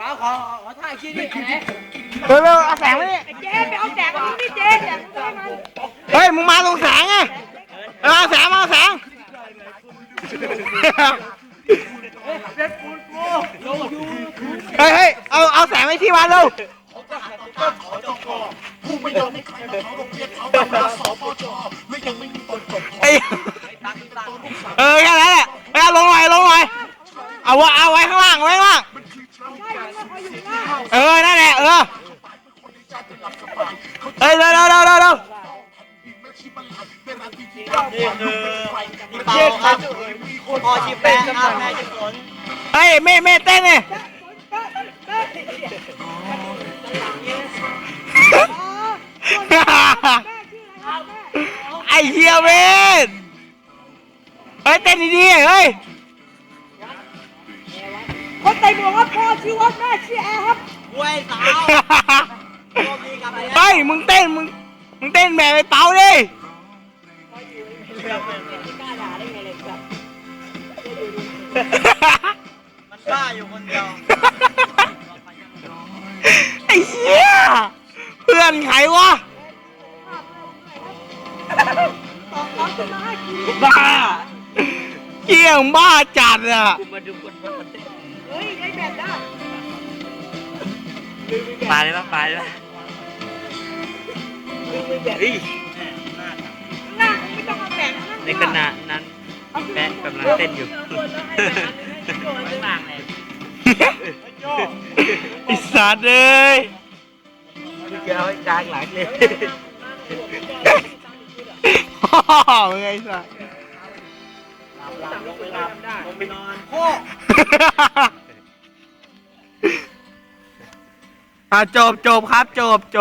ป้าขอขอถ่ายคลิปดิไหนเร็วเร็วเอาแสงมานี่เจ๊ไปเอาแจกมาที่เจ๊แจกมาให้มันเฮ้ยมึงมาตรงแสงไงเออเอาแสงมาเอาแสงเฮ้ยเฮ้ยเอาเอาแสงไปที่วัดเร็วเฮ้ยเออแค่นั้นแหละเฮ้ยเอาลงหน่อยลงหน่อยเอาวะเอาไว้ข้างล่างเอาไว้ข้างล่าง เออ นั่นแหละ เออ เฮ้ยเร็วเร็วเร็วเร็วเร็วนี่คือพี่เปาครับพอชิปแป้งครับแม่ชิปฝนเฮ้ยเม่เม่เต้นเลยไอ้เฮียเวนเฮ้ยเต้นดีๆเฮ้ย ใส่หมวกว่าพ่อชื่อว่าแม่ชื่อแอร์ครับกล้วยสาวโชคดีกลับไปแล้วเฮ้ยมึงเต้นมึงมึงเต้นแบบไอ้เปาดิมันบ้าอยู่คนเดียวไอ้เหี้ยเพื่อนใครวะตองน้องจะมาให้กินบ้าเกี่ยงบ้าจัดอะ มาดูคนบ้าเต้น เฮ้ยไอ้แบบได้มาเลยปะมาเลยปะเฮ้ยหน้าไม่ต้องเอาแสงในขณะนั้นแม่กำลังเต้นอยู่ไม่มากเลยไอ้สัตว์เลยเดี๋ยวกลางหลังเลยพ่อมึงไอ้สัตว์ลงไปหลับลงไปนอนโค อะจบจบครับจบจบ